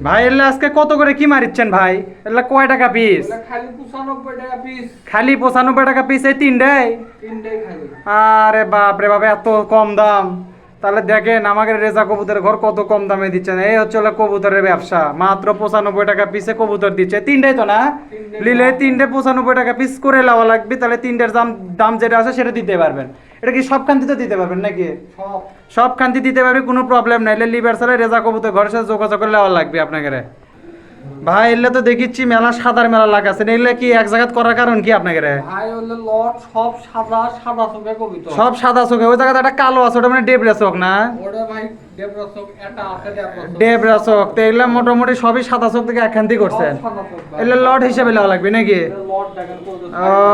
ভাই এলে আজকে কত করে কি মারিচ্ছেন ভাই? এলে কয় টাকা পিস খালি পঁচানব্বই টাকা পিস টাকা পিস এই তিনটাই? তিনটাই আরে বাপরে বাপ এত কম দাম। তাহলে দেখেন আমাকে রেজা কবুতরের ঘর কত কম দামে দিচ্ছেন। এই হচ্ছে হলো কবুতরের ব্যবসা। মাত্র পঁচানব্বই টাকা পিসে কবুতর দিচ্ছে। তিনটাই তো না? লিলে তিনটে পঁচানব্বই টাকা পিস করে লাওয়া লাগবে তাহলে তিনটের দাম দাম যেটা আছে সেটা দিতে পারবেন। এটা কি সব খান্তিতে দিতে পারবেন নাকি? সব। খান্তি দিতে পারবে কোনো প্রবলেম নাই। লিবার লিভার সালে রেজা কবুতর ঘরের সাথে যোগাযোগ করে নেওয়া লাগবে আপনাকে ভাই এলে তো দেখিচ্ছি মেলা সাদার মেলা লাগাচ্ছে এলে কি এক জায়গাত করার কারণ কি আপনাকে ভাই হলে লট সব সাদা সাদা চোখে কবিতা। সব সাদা চোখে ওই জায়গাতে একটা কালো আছে ওটা মানে ডেবরা চোখ না? ওটা ভাই দেবরসক এটা আছে ডেবরা চোখ। তো এগুলো মোটামুটি সবই সাদা চোখ থেকে করছেন। সাদা চোখ ভাই। এগুলো লট হিসেবে নেওয়া লাগবে নাকি?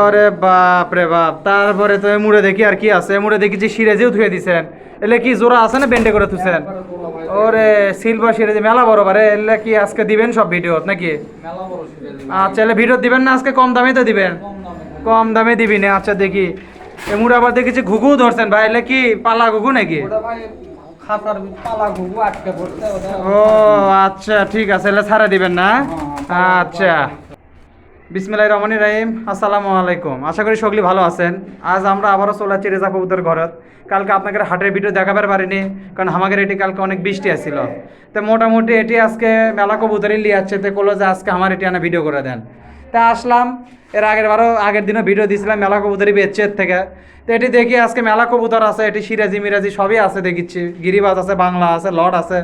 আরে বাপ রে বাপ তারপরে তো মুড়ে দেখি আর কি আছে। মুড়ে দেখি যে সিরাজেও ধুয়ে দিছেন। এলে কি জোড়া আছে না বেন্ডে করে থুছেন? তোলা ভাই। ওরে সিলভার সিরাজে মেলা বড় বারে এলে কি আজকে দিবেন সব ভিডিওত নাকি? আচ্ছা এলে ভিডিও দিবেন না আজকে কম দামে তো দিবেন? কম দামে ভাই। কম দামে দিবি না আচ্ছা দেখি। এমুর আবার দেখেছি ঘুঘু ধরছেন ভাই এলে কি পালা ঘুঘু নাকি? ওটা ভাই খাতার ভিতর পালা ঘুঘু আটকে পড়ছে ও আচ্ছা ঠিক আছে এলে ছাড়া দিবেন না? আচ্ছা। বিসমিল্লাহির রহমানির রহিম, আসসালামু আলাইকুম। আশা করি সকলে ভালো আছেন। আজ আমরা আবারও চলে যাচ্ছি রেজা কবুতর ঘরত। কালকে আপনাদের হাটের ভিডিও দেখাবার পারিনি, কারণ আমাদের এটি কালকে অনেক বৃষ্টি আসছিল তো মোটামুটি এটি আজকে মেলা কবুতরই লিয়ে যাচ্ছে তো করল যে আজকে আমার এটি আনা ভিডিও করে দেন। তা আসলাম, এর আগের বারও আগের দিনও ভিডিও দিয়েছিলাম মেলা কবুতরই বেচছে এর থেকে। তো এটি দেখি আজকে মেলা কবুতর আছে, এটি সিরাজি মিরাজি সবই আছে দেখিচ্ছি। গিরিবাজ আছে, বাংলা আছে লট আছে।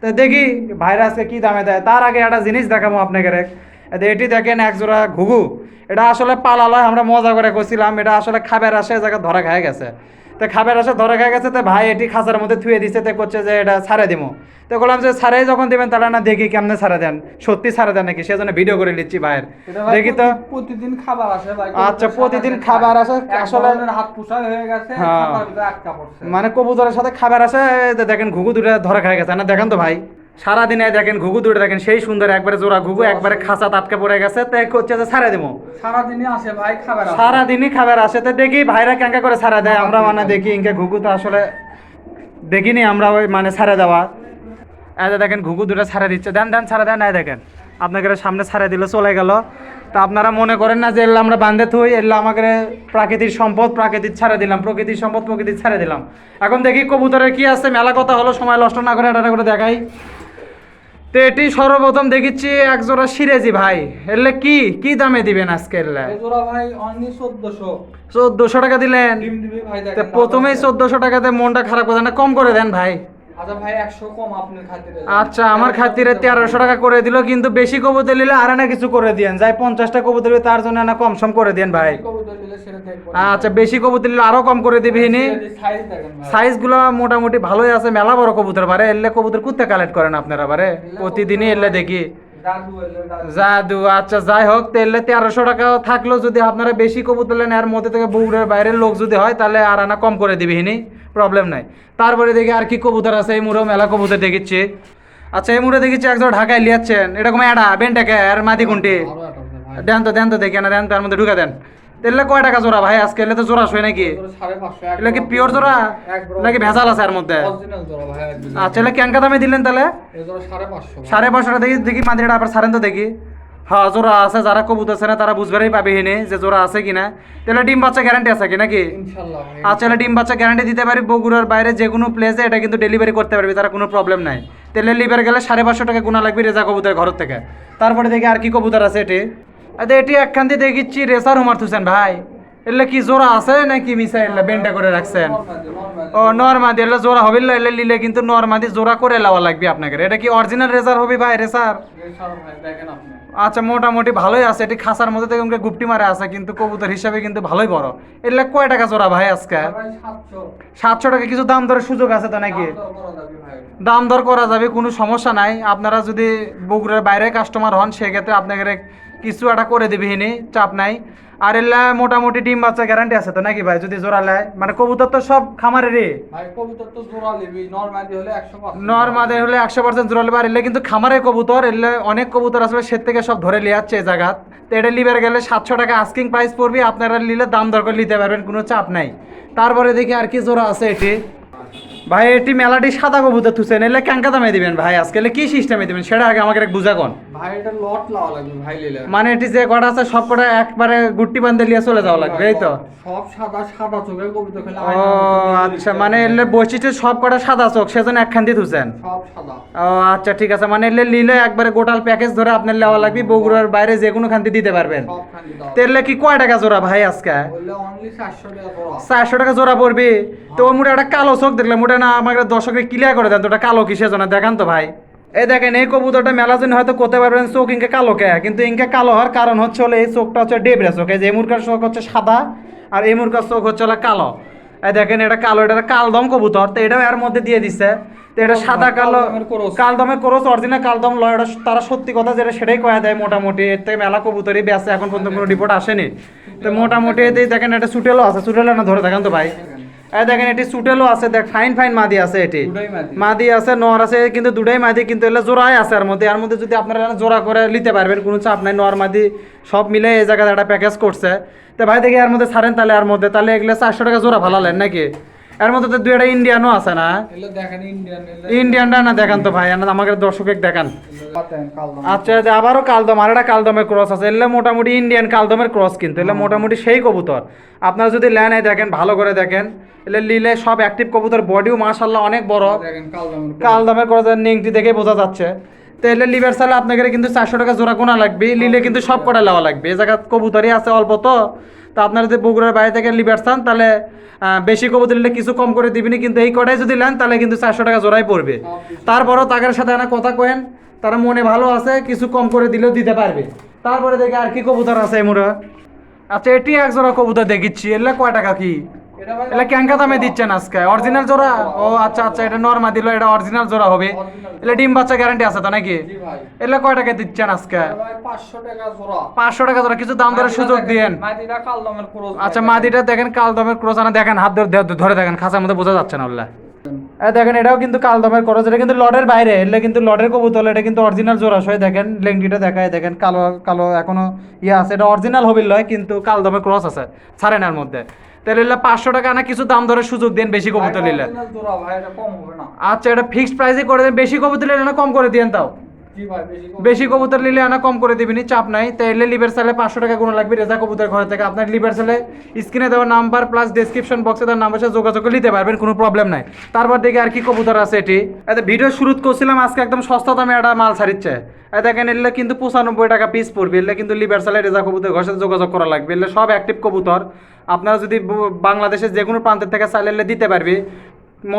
তো দেখি ভাইরা আজকে কি দামে দেয়, তার আগে একটা জিনিস দেখাবো আপনাকে এটি দেখেন এক জোড়া ঘুঘু। এটা আসলে পালালয় আমরা মজা করে করছিলাম এটা আসলে খাবার আসে জায়গা ধরা খায় গেছে। তো খাবার আসে ধরা খায় গেছে তো ভাই এটি খাঁচার মধ্যে থুয়ে দিছে তো করছে যে এটা ছাড়ে দিমো। তো বললাম যে ছাড়ে যখন দিবেন তাহলে না দেখি কেমনে ছাড়ে দেন সত্যি ছাড়ে দেন নাকি সেজন্য ভিডিও করে নিচ্ছি ভাইয়ের। দেখি তো। প্রতিদিন খাবার আসে ভাই আচ্ছা, প্রতিদিন খাবার আসে, আসলে- হাত পোষাক হয়ে গেছে হ্যাঁ। মানে কবুতরের সাথে খাবার আসে দেখেন ঘুঘু দুটো ধরা খায় গেছে না দেখেন তো ভাই? সারাদিনে দেখেন ঘুঘু দুটো দেখেন সেই সুন্দর একবারে জোড়া ঘুঘু একবারে খাঁচা আটকে পড়ে গেছে। তাই করছে যে ছাড়ে দেবো সারাদিনই আসে ভাই খাবার। সারাদিনই খাবার আসে। তো দেখি ভাইরা ক্যাঙ্কা করে ছাড়া দেয়। আমরা মানে দেখি ইনকে ঘুঘু তো আসলে দেখিনি আমরা ওই মানে ছাড়া দেওয়া। এই দেখেন ঘুঘু দুটো ছাড়া দিচ্ছে। দেন দেন সারা দেন। নাই দেখেন আপনাকে সামনে ছাড়া দিল চলে গেল। তা আপনারা মনে করেন না যে এগুলো আমরা বান্ধে থই এগুলো আমাকে প্রাকৃতিক সম্পদ প্রাকৃতিক ছাড়া দিলাম। প্রকৃতির সম্পদ প্রকৃতির ছাড়া দিলাম। এখন দেখি কবুতরের কি আছে মেলা কথা হলো সময় নষ্ট না করে এটা করে দেখাই। তো এটি সর্বপ্রথম দেখিচ্ছি এক জোড়া সিরেজি ভাই। এলে কি কি দামে দিবেন আজকে এলে জোড়া ভাই অনলি 1400 1400 টাকা দিলেন। প্রথমেই 1400 টাকাতে মনটা খারাপ করে না কম করে দেন ভাই। আচ্ছা ভাই 100 কম আপনার খাতিরে আচ্ছা আমার খাতিরে তেরোশো টাকা করে দিল কিন্তু বেশি কবুতর নিলে আর না কিছু করে দিয়েন। যাই পঞ্চাশটা কবুতর তার জন্য না কম সম করে দেন ভাই। আচ্ছা বেশি কবুতর নিলে আরও কম করে দিবি নি সাইজগুলো মোটামুটি ভালোই আছে মেলা বড় কবুতর বারে। এলে কবুতর কোথায় কালেক্ট করেন আপনারা বারে। প্রতিদিনই এলে দেখি। জাদু আচ্ছা যাই হোক তাহলে তেরোশো টাকা থাকলেও যদি আপনারা বেশি কবুতর নেন এর মধ্যে থেকে বগুড়ার বাইরের লোক যদি হয় তাহলে আর আনা কম করে দিবি হিনি। প্রবলেম নাই। তারপরে দেখি আর কি কবুতর আছে এই মুড়ো মেলা কবুতর দেখিচ্ছি। আচ্ছা এই মুড়ে দেখিচ্ছি একজন ঢাকায় লিয়াচ্ছেন। এরকম এডা বেনটাকে আর মাদি কুন্টি। দেন তো দেন তো দেখি না দেন তো এর মধ্যে ঢুকে দেন। তাহলে কয় টাকা জোড়া ভাই আজকে? এলে তো জোড়া শোয় নাকি? এগুলো কি পিওর জোড়া? নাকি ভেজাল আছে এর মধ্যে? আচ্ছা এলে ক্যাঙ্কা দামে দিলেন তাহলে। সাড়ে পাঁচশো টাকা দেখি দেখি মাদিটা আবার সারেন তো দেখি। হ্যাঁ জোড়া আছে যারা কবুতর আছে না তারা বুঝবারই পাবে হিনে যে জোড়া আছে কিনা। তাহলে ডিম বাচ্চা গ্যারান্টি আছে কি নাকি? আচ্ছা তাহলে ডিম বাচ্চা গ্যারান্টি দিতে পারি বগুড়ার বাইরে যে কোনো প্লেসে এটা কিন্তু ডেলিভারি করতে পারবি তারা কোনো প্রবলেম নাই। তাহলে লিভার গেলে সাড়ে পাঁচশো টাকা গুণা লাগবে রেজা কবুতর ঘর থেকে। তারপরে দেখি আর কি কবুতর আছে এটি। আচ্ছা এটি একখান দিয়ে দেখিচ্ছি রেসার হুমার হোসেন ভাই। এলে কি জোড়া আছে নাকি মিশা এলে বেন্টা করে রাখছেন। ও, নরমাদি, এলে জোড়া হবে এলে লিলে কিন্তু নরমাদি জোড়া করে লাওয়া লাগবে আপনাকে। এটা কি অরিজিনাল রেজার হবে ভাই রেসার আচ্ছা মোটামুটি ভালোই আছে। এটি খাসার মধ্যে থেকে আমাকে গুপটি মারে আছে, কিন্তু কবুতর হিসাবে কিন্তু ভালোই বড়। এলে কয় টাকা জোড়া ভাই আজকে? সাতশো টাকা। কিছু দাম দরের সুযোগ আছে তো নাকি? দাম দর করা যাবে, কোনো সমস্যা নাই। আপনারা যদি বগুড়ার বাইরে কাস্টমার হন, সেক্ষেত্রে আপনাকে কিছু একটা করে দিবি চাপ নাই। আর এলা মোটামুটি ডিম বাচ্চা গ্যারান্টি আছে তো নাকি ভাই? যদি জোড়া লেয় মানে কবুতর তো সব খামারেরই। ভাই কবুতর তো জোড়া নিবি নরমাদি হলে একশো পার্সেন্ট জোড়া লেবার এলে কিন্তু খামারে কবুতর এলে অনেক কবুতর আসবে সে থেকে সব ধরে লিয়ে যাচ্ছে এই জায়গাত। তো এটা লিবার গেলে সাতশো টাকা আস্কিং প্রাইস পড়বে আপনারা নিলে দাম দর করে নিতে পারবেন কোনো চাপ নাই। তারপরে দেখি আর কি জোড়া আছে এটি। ভাই এটি মেলাটি সাদা কবুতর থুছেন এলে ক্যাঙ্কা দামে দিবেন ভাই আজকে এলে কি সিস্টেমে দিবেন সেটা আগে আমাকে এক বুঝা কোন ভাই এটা লট লাওয়া লাগবে ভাই লিলে মানে এটি যে কটা আছে সব কটা একবারে গুটি বান্ধে লিয়ে চলে যাওয়া লাগবে এই তো? সব সাদা সাদা চোখের কবিতা খেলে ও আচ্ছা মানে এলে বৈশিষ্ট্য সব কটা সাদা চোখ সেজন্য একখান দিয়ে সব সাদা। ও আচ্ছা ঠিক আছে মানে এলে নিলে একবারে গোটাল প্যাকেজ ধরে আপনার নেওয়া লাগবে বগুড়ার বাইরে যে কোনো খান্তি দিতে পারবেন। তেলে কি কয় টাকা জোড়া ভাই আজকে? চারশো টাকা জোড়া। পড়বি। তো ওর মুঠে একটা কালো চোখ দেখলে মুঠে না আমাকে দর্শকের ক্লিয়ার করে দেন তো ওটা কালো কিসের জন্য দেখান তো ভাই। এই দেখেন এই কবুতরটা মেলা জন্য হয়তো করতে পারবেন চোখ ইনকে কালো কে? কিন্তু ইনকে কালো হওয়ার কারণ হচ্ছে হলো এই চোখটা হচ্ছে ডেবরা চোখ। এই যে এমুরকার চোখ হচ্ছে সাদা আর এই মুরগার চোখ হচ্ছে হলো কালো। এই দেখেন এটা কালো এটা কালদম কবুতর তো এটাও এর মধ্যে দিয়ে দিচ্ছে তো এটা সাদা কালো কালদমের ক্রস। অরিজিনাল কালদম লয় এটা তারা সত্যি কথা যেটা সেটাই কয়া দেয় মোটামুটি। এর থেকে মেলা কবুতরই বেঁচে এখন পর্যন্ত কোনো রিপোর্ট আসেনি। তো মোটামুটি দেখেন এটা সুটেলও আছে সুটেলও না ধরে দেখেন তো ভাই। এই দেখেন এটি সুটেলও আছে দেখ ফাইন ফাইন মাদি আছে এটি। মাদি। আছে নর আছে কিন্তু দুটাই মাদি কিন্তু এগুলো জোড়াই আছে আর মধ্যে। এর মধ্যে যদি আপনারা জোড়া করে নিতে পারবেন কোনো চাপ নাই নর মাদি সব মিলে এই জায়গায় একটা প্যাকেজ করছে। তো ভাই দেখি এর মধ্যে ছাড়েন তাহলে এর মধ্যে তাহলে এগুলো চারশো টাকা জোড়া ভালালেন নাকি? এর মধ্যে তো দুই একটা ইন্ডিয়ানও আছে না? ইন্ডিয়ানটা না দেখান তো ভাই আমাকে দর্শকের দেখান। আচ্ছা আবারও কালদম আর একটা কালদমের ক্রস আছে। এলে মোটামুটি ইন্ডিয়ান কালদমের ক্রস কিন্তু এলে মোটামুটি সেই কবুতর। আপনারা যদি ল্যান দেখেন ভালো করে দেখেন এলে লিলে সব অ্যাক্টিভ কবুতর বডিও মাশাল্লাহ অনেক বড়। দেখেন কালদমের কাল দামের করে নিংটি দেখে বোঝা যাচ্ছে। তো এলে লিভার সালে আপনাকে কিন্তু চারশো টাকা জোড়া গোনা লাগবে। লিলে কিন্তু সব কটা নেওয়া লাগবে। এই জায়গা কবুতরই আছে অল্প তো। তো আপনারা যদি বগুড়ার বাইরে থেকে লিভার চান তাহলে বেশি কবুতর নিলে কিছু কম করে দিবিনি কিন্তু এই কটাই যদি নেন তাহলে কিন্তু চারশো টাকা জোড়াই পড়বে। তারপরও তাদের সাথে একটা কথা কেন তারা মনে ভালো আছে কিছু কম করে দিলেও দিতে পারবে। তারপরে দেখি আর কি কবুতর আছে মুড়া। আচ্ছা এটি এক জোড়া কবুতর দেখিচ্ছি। এলে কয় টাকা কি? এটা ক্যাঙ্কা দামে দিচ্ছেন আজকে? অরিজিনাল জোড়া? ও আচ্ছা আচ্ছা এটা নর্মা দিল এটা অরিজিনাল জোড়া হবে। এলে ডিম বাচ্চা গ্যারান্টি আছে তো নাকি? জি ভাই। এলে কয় টাকা দিচ্ছেন আজকে? পাঁচশো টাকা জোড়া। কিছু দাম দরের সুযোগ দিয়েন। আচ্ছা মাদিটা দেখেন কাল দমের ক্রোসানা দেখেন হাত ধরে ধরে- ধরে দেখেন খাঁচার মধ্যে বোঝা যাচ্ছে না বললে এই দেখেন এটাও কিন্তু কাল দমের ক্রস এটা কিন্তু লডের বাইরে এলে কিন্তু লডের কবুতল এটা কিন্তু অরিজিনাল জোড়া সই দেখেন লেংটিটা দেখায় দেখেন কালো কালো এখনও ইয়ে আছে এটা অরিজিনাল হবিল লয় কিন্তু কাল দমের ক্রস আছে ছাড়েনার মধ্যে। তাহলে হলে পাঁচশো টাকা না কিছু দাম ধরে সুযোগ দেন বেশি কবুতর নিলে। আচ্ছা এটা ফিক্সড প্রাইসে করে দেন বেশি কবুতর নিলে না কম করে দিয়েন তাও। বেশি কবুতর নিলে আনা কম করে দিবিনি চাপ নাই। তাইলে লিভার সেলে পাঁচশো টাকা কোনো লাগবে রেজা কবুতর ঘর থেকে। আপনার লিভার সেলে স্ক্রিনে দেওয়া নাম্বার প্লাস ডেসক্রিপশন বক্সে দেওয়ার নাম্বার সাথে যোগাযোগ নিতে পারবেন, কোনো প্রবলেম নাই। তারপর দেখে আর কি কবুতর আছে এটি। এতে ভিডিও শুরু করছিলাম, আজকে একদম সস্তা দামে একটা মাল ছাড়িচ্ছে। দেখেন এলে কিন্তু পঁচানব্বই টাকা পিস পড়বে। এলে কিন্তু লিভার সেলে রেজা কবুতর ঘর সাথে যোগাযোগ করা লাগবে। এলে সব অ্যাক্টিভ কবুতর। আপনারা যদি বাংলাদেশের যে কোনো প্রান্তের থেকে চাইলে দিতে পারবে।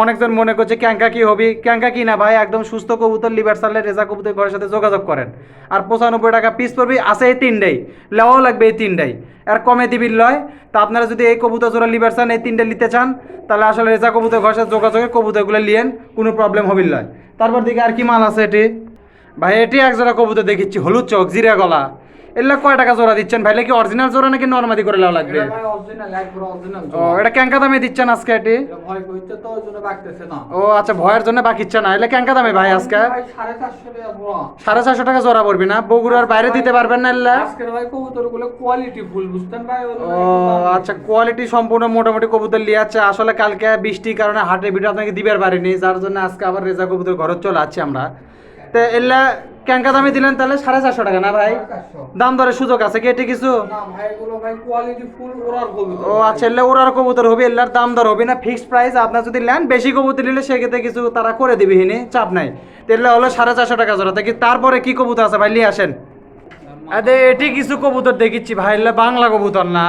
অনেকজন মনে করছে ক্যাঙ্কা কি হবি? ক্যাঙ্কা কি না ভাই? একদম সুস্থ কবুতর লিভার সালে রেজা কবুতর ঘরের সাথে যোগাযোগ করেন। আর পঁচানব্বই টাকা পিস পড়বি, আছে এই তিনটাই। লেওয়াও লাগবে এই তিনটাই। আর কমে দিবির লয়। তা আপনারা যদি এই কবুতর জোড়া লিভার চান এই তিনটে নিতে চান, তাহলে আসলে রেজা কবুতর ঘরের সাথে যোগাযোগে কবুতরগুলো লিয়েন, কোনো প্রবলেম হবির লয়। তারপর দিকে আর কি মাল আছে এটি? ভাই, এটি এক জোড়া কবুতর দেখিচ্ছি, হলুদ চোখ, জিরা গলা। এগুলো কয় টাকা জোড়া দিচ্ছেন? ভাই কি অরিজিনাল জোড়া নাকি নর্মাদি করে লেওয়া লাগবে? ও এটা ক্যাঙ্কা দামে দিচ্ছেন আজকে এটি? ও আচ্ছা ভয়ের জন্য বাকি ইচ্ছা না। এলে ক্যাঙ্কা দামে ভাই আজকে? সাড়ে চারশো টাকা জোড়া। পড়বি না? বগুড়ার বাইরে দিতে পারবেন না এলে? ও আচ্ছা কোয়ালিটি সম্পূর্ণ মোটামুটি কবুতর লিয়ে আছে। আসলে কালকে বৃষ্টির কারণে হাটে ভিডিও আপনাকে দিবার পারিনি। যার জন্য আজকে আবার রেজা কবুতর ঘরে চলে আসছি আমরা। তো এলে ক্যাঙ্কা দামে দিলেন তাহলে সাড়ে চারশো টাকা না ভাই? দাম দরের সুযোগ আছে কি এটি কিছু? ও আচ্ছা এলে ওরার কবুতর হবে এলার দাম দর হবে না ফিক্সড প্রাইস আপনার যদি নেন বেশি কবুতর নিলে সেক্ষেত্রে কিছু তারা করে দিবি হিনি চাপ নাই। তাহলে হলো সাড়ে চারশো টাকা জোড়া। কি তারপরে কি কবুতর আছে ভাই? নিয়ে আসেন। আরে এটি কিছু কবুতর দেখিচ্ছি ভাই এলে বাংলা কবুতর না?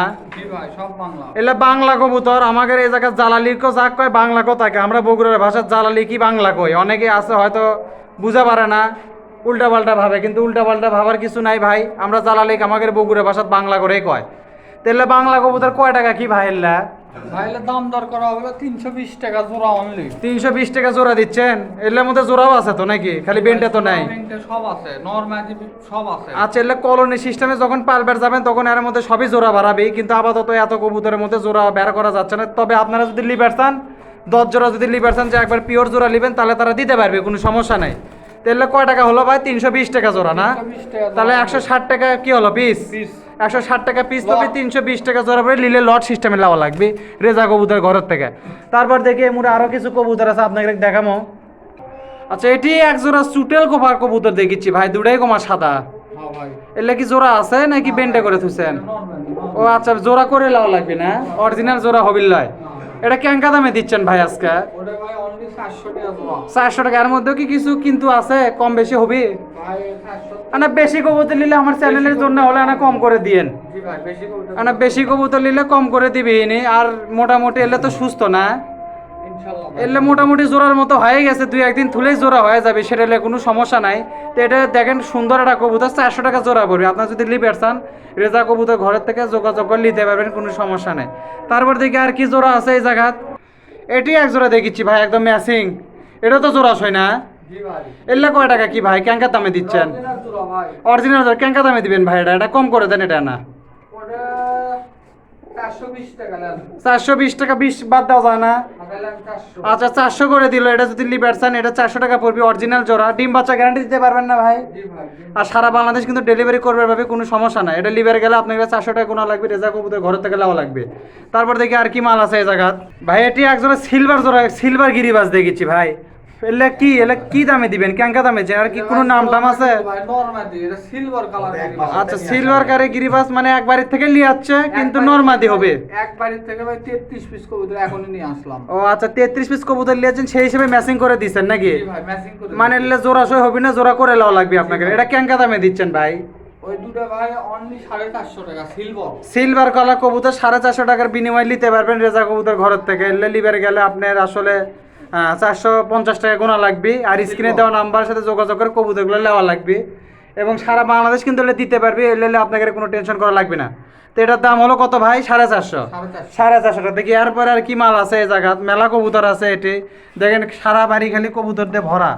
এলে বাংলা কবুতর আমাদের এই জায়গায় জালালির কো যাক কয় বাংলা কথাকে আমরা বগুড়ার ভাষার জালালি কি বাংলা কই? অনেকে আছে হয়তো বুঝা পারে না। উল্টা পাল্টা ভাবে কিন্তু উল্টা পাল্টা ভাবার কিছু নাই ভাই। আমরা জালালি আমাদের বগুড়ার ভাষাত বাংলা করেই কয়। তাহলে বাংলা কবুতর কয় টাকা কি ভাই এল্লা দাম দর করা হবে তিনশো বিশ টাকা জোড়া অনলি তিনশো বিশ টাকা জোড়া দিচ্ছেন? এর মধ্যে জোড়াও আছে তো নাকি? খালি বেন্টে তো নাই। সব আছে নর্মালি সব আছে। আচ্ছা এলে কলোনি সিস্টেমে যখন পালবার যাবেন তখন এর মধ্যে সবই জোড়া বাড়াবে কিন্তু আপাতত এত কবুতরের মধ্যে জোড়া বের করা যাচ্ছে না। তবে আপনারা যদি লিবার চান দশ জোড়া যদি লিবার চান যে একবার পিওর জোড়া নেবেন তাহলে তারা দিতে পারবে কোনো সমস্যা নাই। তাহলে কয় টাকা হলো ভাই? তিনশো বিশ টাকা জোড়া না? 320 টাকা জোড়া। তাহলে একশো ষাট টাকা কি হলো পিস? একশো ষাট টাকা পিস তবে তিনশো বিশ টাকা জোড়া পড়ে লিলে লট সিস্টেমে লাওয়া লাগবে রেজা কবুতর ঘরের থেকে। তারপর দেখি এমুরে আরও কিছু কবুতর আছে আপনাকে দেখামো। আচ্ছা এটি এক জোড়া চুটেল কোপার কবুতর দেখিচ্ছি ভাই দুটাই কমা সাদা। হ্যাঁ এলে কি জোড়া আছে নাকি বেন্ডে করে থুছেন ও আচ্ছা জোড়া করে লাও লাগবে না? অরিজিনাল জোড়া হবিল লয় এটা ক্যাঙ্কা দামে দিচ্ছেন ভাই আজকে? চারশো টাকার মধ্যেও কি কিছু কিন্তু আছে? কম বেশি হবে? না বেশি কবুতর নিলে আমার চ্যানেলের জন্য হলে না কম করে দিয়েন। না বেশি কবুতর। নিলে কম করে দিবি আর মোটামুটি এলে তো সুস্থ না। এলে মোটামুটি জোড়ার মতো হয়ে গেছে দুই একদিন থুলেই জোড়া হয়ে যাবে সেটা হলে কোনো সমস্যা নাই। তো এটা দেখেন সুন্দর একটা কবুতর চারশো টাকা জোড়া পড়বে। আপনার যদি লিবের চান রেজা কবুতর ঘরের থেকে যোগাযোগ করে নিতে পারবেন কোনো সমস্যা নেই। তারপর দেখি আর কি জোড়া আছে এই জায়গাত। এটি এক জোড়া দেখিচ্ছি ভাই একদম ম্যাচিং এটা তো জোড়া হয় না? এলে কয় টাকা কি ভাই? ক্যাঙ্কা দামে দিচ্ছেন? Original জোড়া ভাই। অরিজিনাল ক্যাঙ্কা দামে দিবেন ভাই এটা? এটা কম করে দেন এটা না। চারশো বিশ টাকা বিশ বাদ দেওয়া যায় না। আচ্ছা চারশো করে দিল এটা যদি লিবার চান এটা চারশো টাকা পড়বে অরিজিনাল জোড়া। ডিম বাচ্চা গ্যারান্টি দিতে পারবেন না ভাই। আর সারা বাংলাদেশ কিন্তু ডেলিভারি করবে ভাবে কোনো সমস্যা নাই। এটা লিভার গেলে আপনাকে চারশো টাকা কোনো লাগবে রেজা কবুতর ঘর থেকে লাও লাগবে। তারপর দেখি আর কি মাল আছে এই জায়গাত। ভাই এটি একজোড়া সিলভার জোড়া সিলভার গিরিবাজ দেখেছি ভাই। এলে কি এলে কি দামে দিবেন? ক্যাঙ্কা দামে? যে আর কি কোনো নাম টাম আছে? সিলভার কালার আচ্ছা সিলভার কারে গিরিবাজ মানে এক বাড়ির থেকে নিয়ে যাচ্ছে কিন্তু নর্মাদি হবে। এক বাড়ির থেকে ভাই তেত্রিশ পিস কবুতর এখনই নিয়ে আসলাম। ও আচ্ছা তেত্রিশ পিস কবুতর নিয়েছেন সেই হিসেবে ম্যাচিং করে দিচ্ছেন নাকি? ভাই ম্যাচিং করে মানে এলে জোড়া সই হবে না জোড়া করে লাও লাগবে আপনাকে। এটা ক্যাঙ্কা দামে দিচ্ছেন ভাই? ওই দুটো ভাই অনলি টাকা সিলভার সিলভার কালার কবুতর সাড়ে চারশো টাকার বিনিময়ে নিতে পারবেন রেজা কবুতর ঘরের থেকে। এলে লিভার গেলে আপনার আসলে চারশো পঞ্চাশ টাকা গোনা লাগবে। আর স্ক্রিনে দেওয়া নাম্বারের সাথে যোগাযোগ করে কবুতরগুলো নেওয়া লাগবে। এবং সারা বাংলাদেশ কিন্তু এলে দিতে পারবে এলে আপনাকে কোনো টেনশন করা লাগবে না। তো এটার দাম হলো কত ভাই? সাড়ে চারশো। সাড়ে চারশো। টাকা দেখি এরপরে আর কি মাল আছে এই জায়গাত? মেলা কবুতর আছে এটি। দেখেন সারা বাড়ি খালি কবুতর দিয়ে ভরা।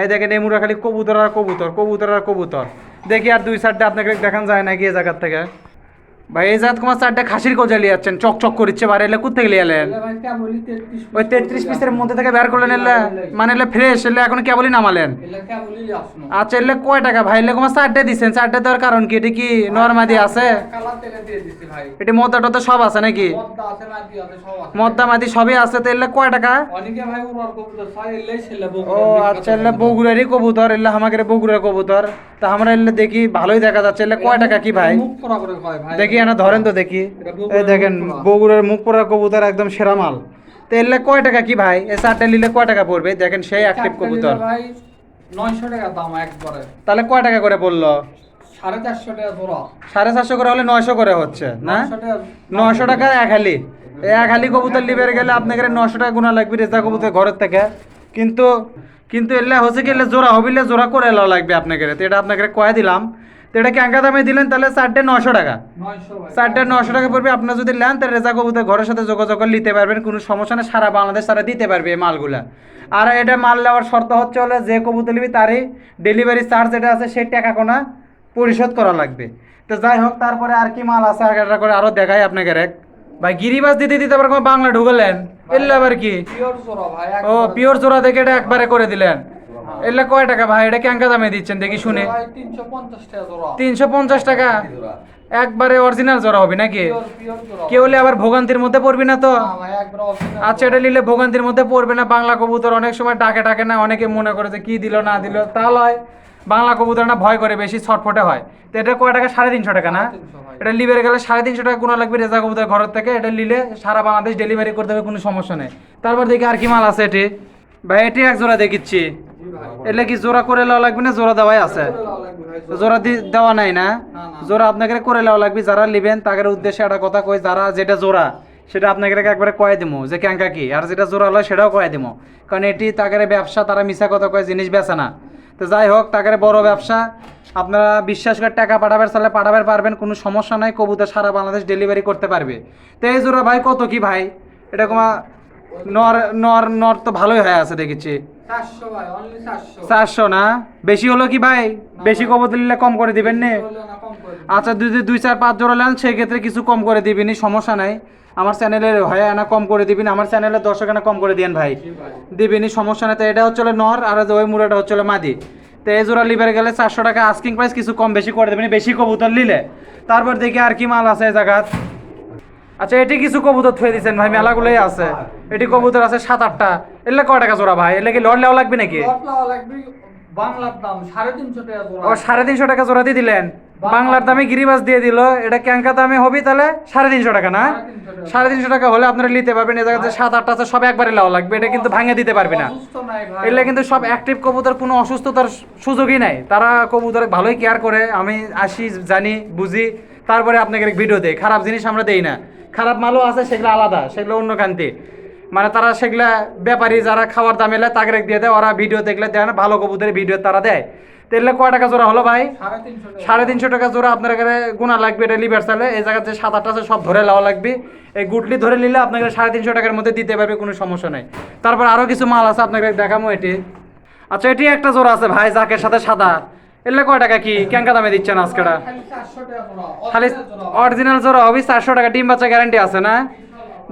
এই দেখেন এমুরা খালি কবুতর আর কবুতর কবুতর আর কবুতর। দেখি আর দুই সাইডটা আপনাকে দেখান যায় নাকি এই জায়গার থেকে। ভাই এই জায়গা তোমার চারটা খাসির কোজা লিয়ে যাচ্ছেন চকচক করছে বারে এলে কোথা থেকে লিয়ে এলেন ওই তেত্রিশ পিসের মধ্যে থেকে বের করলেন এলে মানে এলে ফ্রেশ এলে এখন কেবলই নামালেন? আচ্ছা এলে কয় টাকা ভাই? এলে তোমার চারটে দিচ্ছেন চারটে দেওয়ার কারণ কি? এটি কি নর্মাদি আছে? এটি মদ্দা টদ্দা সব আছে নাকি? মদ্দা মাদি সবই আছে তো এলে কয় টাকা? ও আচ্ছা এলে বগুড়ারই কবুতর এলে আমাকে বগুড়ার কবুতর। তা আমরা এলে দেখি ভালোই দেখা যাচ্ছে। এলে কয় টাকা কি ভাই? মুখ পোড়া করে দেখি না ধরেন তো দেখি। এই দেখেন বগুড়ার মুখ পোড়া কবুতর একদম সেরা মাল। তো এলে কয় টাকা কি ভাই? এই চারটা নিলে কয় টাকা পড়বে? দেখেন সেই অ্যাক্টিভ কবুতর। ভাই নয়শো টাকা দাম একবারে। তাহলে কয় টাকা করে পড়ল? সাড়ে চারশো টাকা জোড়া। সাড়ে চারশো করে হলে নয়শো করে হচ্ছে না? নয়শো টাকা এক হালি। এক হালি কবুতর লিবের গেলে আপনাকে নশো টাকা গুণা লাগবে রেজা কবুতর ঘরের থেকে। কিন্তু কিন্তু এলে হচ্ছে কি এলে জোড়া হবিলে জোড়া করে লাগবে আপনাকে। এটা আপনাকে কয়ে দিলাম। তো এটা ক্যাঙ্কা দামে দিলেন তাহলে চারটে নশো টাকা। চারটে নশো টাকা পড়বে আপনার যদি নেন তাহলে রেজা কবুতর ঘরের সাথে যোগাযোগ করে নিতে পারবেন কোনো সমস্যা নেই সারা বাংলাদেশ তারা দিতে পারবে এই মালগুলা। আর এটা মাল নেওয়ার শর্ত হচ্ছে হলে যে কবুতর নিবি তারই ডেলিভারি চার্জ যেটা আছে সেই টাকা কোনা পরিশোধ করা লাগবে। তো যাই হোক তারপরে আর কি মাল আছে আগে করে আরও দেখাই আপনাকে রেক ভাই গিরিবাস দিতে দিতে আবার বাংলা ঢুকলেন? এলে আবার কি? ও পিওর জোড়া দেখে এটা একবারে করে দিলেন। এলে কয় টাকা ভাই? এটা ক্যাঙ্কা দামে দিচ্ছেন? দেখি শুনে। তিনশো পঞ্চাশ টাকা একবারে অরিজিনাল জোড়া হবে নাকি? কেউ আবার ভোগান্তির মধ্যে পড়বি না তো? আচ্ছা এটা নিলে ভোগান্তির মধ্যে পড়বে না বাংলা কবুতর অনেক সময় ডাকে ডাকে না অনেকে মনে করে যে কি দিল না দিল। তা লয় বাংলা কবুতর না ভয় করে বেশি ছটফটে হয়। তো এটা কয় টাকা? সাড়ে তিনশো টাকা না? 350 ভাই। এটা লিভের গেলে সাড়ে তিনশো টাকা কোনো লাগবে রেজা কবুতর ঘরের থেকে। এটা নিলে সারা বাংলাদেশ ডেলিভারি করতে হবে কোনো সমস্যা নেই। তারপর দেখি আর কি মাল আছে এটি। ভাই এটি এক জোড়া দেখিচ্ছি। এলে কি জোড়া করে নেওয়া লাগবে না? জোড়া দেওয়াই আছে। জোড়া দেওয়া নাই না। জোড়া আপনাকে করে নেওয়া লাগবে। যারা নেবেন তাদের উদ্দেশ্যে একটা কথা কই যারা যেটা জোড়া সেটা আপনাকে একবারে কয়ে দিমু যে ক্যাঙ্কা কি। আর যেটা জোড়া হলো সেটাও কয়ে দিমু। কারণ এটি তাদের ব্যবসা তারা মিশা কথা কয়ে জিনিস বেচে না। তো যাই হোক তাদের বড় ব্যবসা। আপনারা বিশ্বাস করে টাকা পাঠাবেন তাহলে পাঠাবেন পারবেন কোনো সমস্যা নাই। কবুতর সারা বাংলাদেশ ডেলিভারি করতে পারবে। তো এই জোড়া ভাই কত কি ভাই? এটা নর নর নর তো ভালোই হয়ে আছে দেখেছি। চারশো না? বেশি হলো কি ভাই? বেশি কবুতর নিলে কম করে দিবেন নে। আচ্ছা যদি দুই চার পাঁচ জোড়া নেন সেই ক্ষেত্রে কিছু কম করে দিবিনি সমস্যা নাই। আমার চ্যানেলের হয়ে আনা কম করে দিবিন আমার চ্যানেলের দর্শক আনা কম করে দিয়েন ভাই। দিবিনি সমস্যা নাই। তো এটা হচ্ছে নর আর ওই মুড়াটা হচ্ছে মাদি। তো এই জোড়া লিবার গেলে চারশো টাকা আস্কিং প্রাইস কিছু কম বেশি করে দেবেন বেশি কবুতর নিলে। তারপর দেখি আর কি মাল আছে এই জায়গাত। আচ্ছা এটি কিছু কবুতর থুয়ে দিচ্ছেন ভাই মেলাগুলোই আছে। এটি কবুতর আছে সাত আটটা। এলে কয় টাকা জোড়া ভাই? এলে কি লড় লেওয়া লাগবে নাকি? বাংলার দাম সাড়ে তিনশো টাকা জোড়া। ও সাড়ে তিনশো টাকা জোড়া দিয়ে দিলেন। বাংলার দামে গিরিবাস দিয়ে দিল। এটা ক্যাঙ্কা দামে হবে তাহলে সাড়ে তিনশো টাকা না? সাড়ে তিনশো টাকা। হলে আপনারা নিতে পারবেন। এই জায়গাতে সাত আটটা আছে সব একবারে লাও লাগবে। এটা কিন্তু ভাঙে দিতে পারবে না। এগুলো কিন্তু সব অ্যাক্টিভ কবুতর কোনো অসুস্থতার সুযোগই নাই। তারা কবুতর ভালোই কেয়ার করে। আমি আসি জানি বুঝি। তারপরে আপনাকে ভিডিও দেই। খারাপ জিনিস আমরা দেই না। খারাপ মালও আছে সেগুলো আলাদা সেগুলো অন্য কান্তি। মানে তারা সেগুলা ব্যাপারী যারা খাওয়ার দাম এলে তাকে দিয়ে দেয় ওরা ভিডিও দেখলে দেয় না ভালো কবুতরের ভিডিও তারা দেয়। তো এগুলো কয় টাকা জোড়া হলো ভাই? সাড়ে তিনশো টাকা। জোড়া আপনার এখানে গুণা লাগবে এটা লিভার চালে এই জায়গাতে সাত আটটা আছে সব ধরে নেওয়া লাগবে। এই গুটলি ধরে নিলে আপনাকে সাড়ে তিনশো টাকার মধ্যে দিতে পারবে কোনো সমস্যা নেই। তারপর আরও কিছু মাল আছে আপনাকে দেখামো এটি। আচ্ছা এটি একটা জোড়া আছে ভাই জাকের সাথে সাদা। এলে কয় টাকা কি? ক্যাঙ্কা দামে দিচ্ছেন আজকেটা? খালি। অরিজিনাল জোড়া হবে, চারশো টাকা। ডিম বাচ্চা গ্যারান্টি আছে না?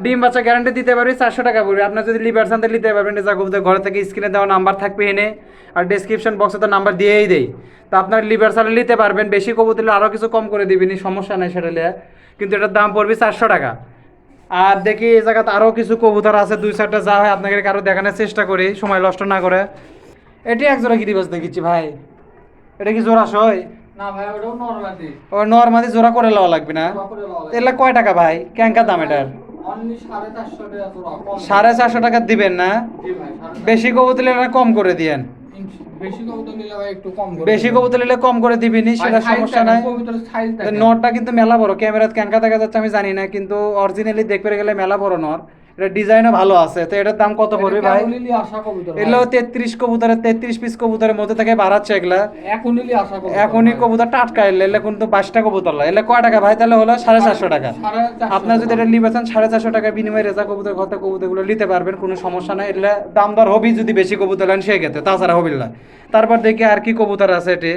ডিম বাচ্চা গ্যারান্টি দিতে পারবি চারশো টাকা পড়বে আপনার যদি লিভার সান্তে নিতে পারবেন যা কবুতর ঘরে থেকে স্ক্রিনে দেওয়া নাম্বার থাকবে এনে। আর ডিসক্রিপশন বক্সে তো নাম্বার দিয়েই দেই। তো আপনার লিভার সালে নিতে পারবেন। বেশি কবুতর নিলে আরও কিছু কম করে দিবেনি সমস্যা নেই সেটা কিন্তু এটার দাম পড়বে চারশো টাকা। আর দেখি এই জায়গাতে আরও কিছু কবুতর আছে, দুই চারটা যা হয় আপনাকে আরও দেখানোর চেষ্টা করি, সময় নষ্ট না করে। এটি এক জোড়া গিরিবাস দেখেছি ভাই। এটা কি জোড়া সই না ভাই ওটাও নর্মালি ও জোড়া করে লওয়া লাগবে। না কয় টাকা ভাই? দাম এটার? সাড়ে চারশো টাকা দিবেন না? বেশি কবুতর নিলে কম করে দিয়েন। বেশি কবুতর নিলে কম করে দিবিনি। সেটা সমস্যা নাই। নরটা কিন্তু মেলা বড়। ক্যামেরাত ক্যাঙ্কা দেখা যাচ্ছে আমি জানি না কিন্তু অরিজিনালি দেখতে গেলে মেলা বড় নর এটা ডিজাইনও ভালো আছে। তো এটার দাম কত পড়বে ভাই। এগুলো তেত্রিশ কবুতরের তেত্রিশ পিস কবুতরের মধ্যে থেকে বাড়াচ্ছে এগুলা। এখনই কবুতর টাটকা এলে এলে কিন্তু বাইশটা কবুতর এলে কয় টাকা ভাই? তাহলে হলো সাড়ে চারশো টাকা। আপনার যদি এটা নিবেছেন সাড়ে চারশো টাকার বিনিময়ে রেজা কবুতর ঘর কবুতরগুলো নিতে পারবেন কোনো সমস্যা নাই। এলে দাম দর হবি যদি বেশি কবুতর নেন সে ক্ষেত্রে তাছাড়া হবিল না। তারপর দেখি আর কি কবুতর আছে এটি।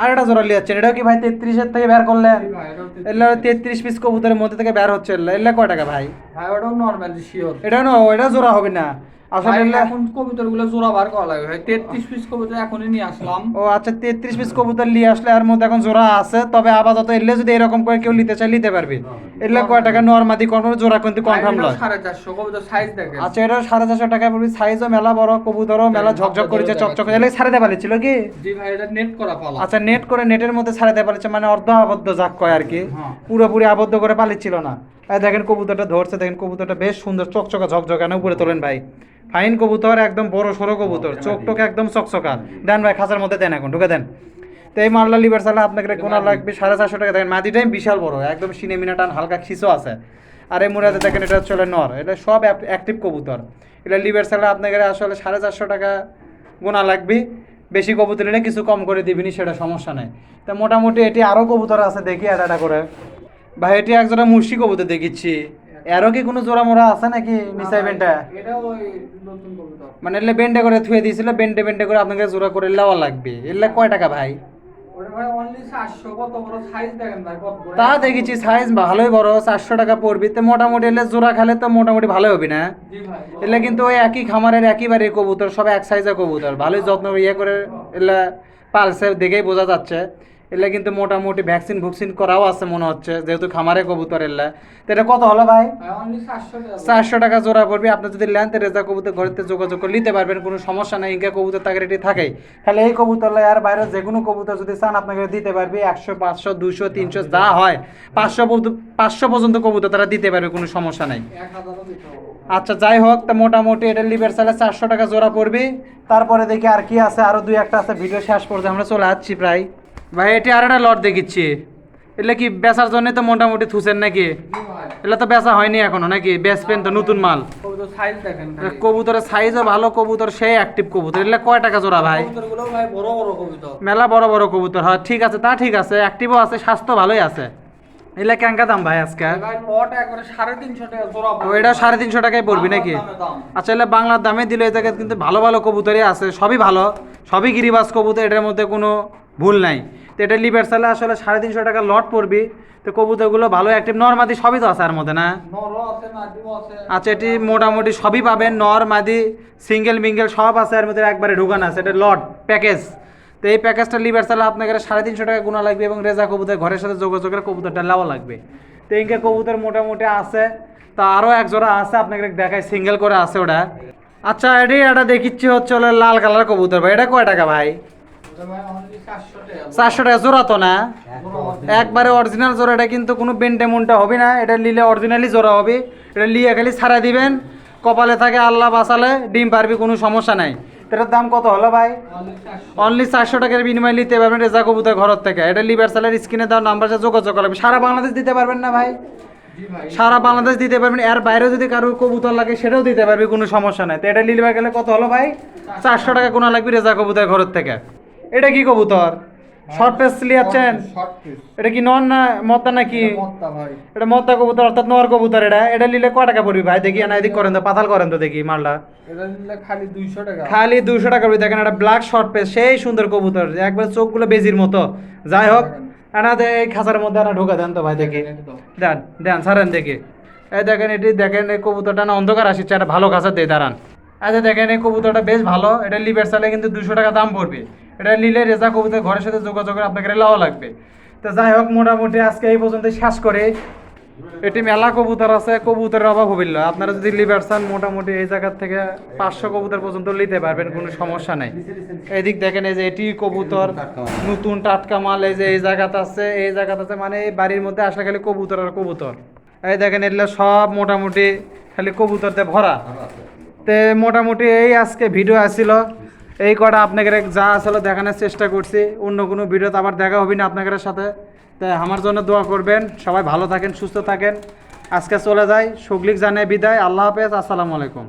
আর একটা জোড়া যাচ্ছেন। এটাও কি ভাই তেত্রিশের থেকে বের করলেন? তেত্রিশ। এলে তেত্রিশ পিস কবুতরের মধ্যে থেকে বের হচ্ছে। এলে কয় টাকা ভাই? ভাই ওটাও নর্মাল শিওর এটা না এটা জোড়া হবে না। এখন কবুতরগুলো জোড়া বার করা লাগে ভাই। তেত্রিশ পিস কবুতর এখনই নিয়ে আসলাম। ও আচ্ছা তেত্রিশ পিস কবুতর নিয়ে আসলে আর মধ্যে এখন জোড়া আছে। তবে আপাতত এলে যদি এরকম করে কেউ নিতে চাই নিতে পারবে। এলে কয় টাকা নর্মাদি কনফার্ম জোড়া কিন্তু কনফার্ম এটাও সাড়ে চারশো কবুতর সাইজ দেখেন। আচ্ছা এটা সাড়ে চারশো টাকা পড়বে। সাইজও মেলা বড় কবুতরও মেলা ঝকঝক করেছে চকচক। এলে সাড়ে দেওয়া ছিল কি? জি ভাই এটা নেট করা পালা। আচ্ছা নেট করে নেটের মধ্যে দেওয়া মানে অর্ধ আবদ্ধ যাক কয় আর কি। হ্যাঁ। পুরোপুরি আবদ্ধ করে পালিচ্ছিল না। দেখেন কবুতরটা ধরছে দেখেন কবুতরটা বেশ সুন্দর চকচকা ঝকঝকা না উপরে তোলেন ভাই। ফাইন কবুতর একদম বড় সড়ো কবুতর চোখ টোক একদম চকচকা। দেন ভাই খাঁচার মধ্যে দেন এখন ঢুকে দেন। তো এই মাল্লা লিভার সালা আপনাকে কোনা লাগবে সাড়ে চারশো টাকা। দেখেন মাদিটাই বিশাল বড় একদম সিনে মিনা টান হালকা খিসও আছে। আর এই মুরাদে দেখেন এটা চলে নর এটা সব অ্যাক্টিভ কবুতর। এটা লিভার সালা আপনাকে আসলে সাড়ে চারশো টাকা গোনা লাগবে। বেশি কবুতর নিলে কিছু কম করে দিবিনি সেটা সমস্যা নেই। তা মোটামুটি এটি আরও কবুতর আছে দেখি এটা এটা করে। ভাই এটি একজোড়া মুর্শি কবুতর দেখিচ্ছি। এরও কি কোনো জোড়া মোড়া আছে নাকি ওই নতুন কবুতর মানে এলে বেন্ডে করে থুয়ে দিয়েছিল বেন্ডে বেন্ডে করে আপনাকে জোড়া করে লেওয়া লাগবে। এলে কয় টাকা ভাই? তা দেখেছি সাইজ ভালোই বড় চারশো টাকা পড়বি। তো মোটামুটি এলে জোড়া খেলে তো মোটামুটি ভালো হবে না? এলে কিন্তু ওই একই খামারের একই বাড়ির কবুতর সব এক সাইজের কবুতর। ভালোই যত্ন ইয়ে করে এলে পালসে দেখেই বোঝা যাচ্ছে। এলে কিন্তু মোটামুটি ভ্যাকসিন ভুকসিন করাও আছে মনে হচ্ছে যেহেতু খামারে কবুতর এলে। তো এটা কত হলো ভাই? চারশো টাকা। জোড়া পড়বে। আপনি যদি লেন তো রেজা কবুতর ঘরেতে যোগাযোগ করে নিতে পারবেন কোনো সমস্যা নেই ইনকা কবুতর তাকে রেটি থাকেই। তাহলে এই কবুতর আর বাইরে যে কোনো কবুতর যদি চান আপনাকে দিতে পারবে একশো পাঁচশো দুশো তিনশো যা হয়। পাঁচশো পাঁচশো পর্যন্ত কবুতর তারা দিতে পারবে কোনো সমস্যা নেই। আচ্ছা যাই হোক তা মোটামুটি এটা লিভার চালে চারশো টাকা জোড়া পড়বে। তারপরে দেখি আর কি আছে আরও দুই একটা আছে ভিডিও শেষ পর্যন্ত আমরা চলে আসছি প্রায়। ভাই এটি আর একটা লট দেখিচ্ছি। এগুলো কি বেচার জন্য তো মোটামুটি থুসেন নাকি? এগুলো তো বেচা হয়নি এখনও নাকি? বেচবেন তো নতুন মাল। কবুতর সাইজ দেখেন খালি। কবুতরের সাইজও ভালো কবুতর সেই অ্যাক্টিভ কবুতর। এগুলো কয় টাকা জোড়া ভাই? কবুতরগুলো ভাই বড় বড় কবুতর। মেলা বড় বড় কবুতর। হয় ঠিক আছে তা ঠিক আছে। অ্যাক্টিভও আছে স্বাস্থ্য ভালোই আছে। এগুলো কেঙ্কা দাম ভাই আজকে? এটা সাড়ে তিনশো টাকায় পড়বি নাকি? আচ্ছা এলে বাংলার দামে দিলে এই জায়গায় কিন্তু ভালো ভালো কবুতরই আছে। সবই ভালো। সবই গিরিবাস কবুতর এটার মধ্যে কোনো ভুল নাই। এটা লিভার সালে আসলে সাড়ে তিনশো টাকা লট পড়বি। তো কবুতরগুলো ভালো অ্যাক্টিভ নর্মাদি সবই তো আছে আর মধ্যে না? আচ্ছা এটি মোটামুটি সবই পাবেন নর মাদি সিঙ্গেল মিঙ্গেল সব আছে এর মধ্যে একবারে ঢুকানো আছে এটা লট প্যাকেজ তো এই প্যাকেজটা লিভার চালে আপনাকে সাড়ে তিনশো টাকা গুণা লাগবে এবং রেজা কবুতর ঘরের সাথে যোগাযোগের কবুতরটা নেওয়া লাগবে। তো ইনকে কবুতর মোটামুটি আছে তা আরও এক জোড়া আছে আপনাকে দেখায় সিঙ্গেল করে আছে ওটা। আচ্ছা এটি এটা দেখিচ্ছি হচ্ছে লাল কালার কবুতর ভাই এটা কয় টাকা ভাই? এটা ভাই only 400 টাকা। চারশো টাকা জোড়া তো না? একবারে অরিজিনাল জোড়া, এটা কিন্তু কোনো বেন্টেমুনটা হবে না। এটা নিলে অরিজিনালি জোড়া হবে। এটা লিয়ে খালি ছাড়া দিবেন। কপালে থাকে আল্লাহ বাঁচালে, ডিম পারবি, কোনো সমস্যা নাই। এটার দাম কত হলো ভাই? অনলি চারশো টাকার বিনিময়ে নিতে পারবেন রেজা কবুতর ঘর থেকে। এটা লিভার সালের স্ক্রিনে দেওয়ার নাম্বার সাথে যোগাযোগ করবে সারা বাংলাদেশ দিতে পারবেন না ভাই? সারা বাংলাদেশ দিতে পারবেন। এর বাইরেও যদি কারোর কবুতর লাগে, সেটাও দিতে পারবে, কোনো সমস্যা নাই। তো এটা লিলিবার গেলে কত হলো ভাই? চারশো টাকা কোনো লাগবে রেজা কবুতর ঘরের থেকে। এটা কি কবুতর? শর্ট পেস লিয়াচ্ছেন শর্ট পিস এটা কি নন না মত্তা নাকি? এটা মত্তা কবুতর অর্থাৎ নর কবুতর এটা। এটা নিলে ক টাকা পড়বি ভাই? দেখি না এদিক করেন তো পাতাল করেন তো দেখি মালটা। এটা খালি 200 টাকা। খালি দুশো টাকা পড়বি। দেখেন একটা ব্ল্যাক শর্ট পেস সেই সুন্দর কবুতর। একবার চোখগুলো বেজির মতো। যাই হোক এনা দে এই খাঁচার মধ্যে এনা ঢোকা দেন তো ভাই দেখি। দেন দেন সারেন দেখি। এই দেখেন এটি দেখেন এই কবুতরটা না অন্ধকার আসছে একটা ভালো খাঁচা দিয়ে দাঁড়ান। আচ্ছা দেখেন, এই কবুতরটা বেশ ভালো। এটা লিভের সালে কিন্তু দুশো টাকা দাম পড়বে। এটা নিলে রেজা কবুতর ঘরের সাথে যোগাযোগ করে আপনাকে লাও লাগবে। তো যাই হোক, মোটামুটি আজকে এই পর্যন্ত শেষ করে। এটি মেলা কবুতর আছে, কবুতরের অভাব হবিল আপনারা যদি লিভার চান, মোটামুটি এই জায়গার থেকে পাঁচশো কবুতর পর্যন্ত নিতে পারবেন, কোনো সমস্যা নাই। এদিক দেখেন, এই যে এটি কবুতর, নতুন টাটকা মাল, এই যে এই জায়গাতে আছে, এই জায়গাতে আছে মানে এই বাড়ির মধ্যে আসলে খালি কবুতর আর কবুতর। এই দেখেন, এগুলো সব মোটামুটি খালি কবুতরতে ভরা। তে মোটামুটি এই আজকে ভিডিও আসিল এই কটা আপনাকে যা আসলে দেখানোর চেষ্টা করছি। অন্য কোনো ভিডিওতে আবার দেখা হবে না আপনাদের সাথে। তাই আমার জন্য দোয়া করবেন। সবাই ভালো থাকেন, সুস্থ থাকেন। আজকে চলে যাই। সুগলিক জানে বিদায়। আল্লাহ হাফেজ। আসসালামু আলাইকুম।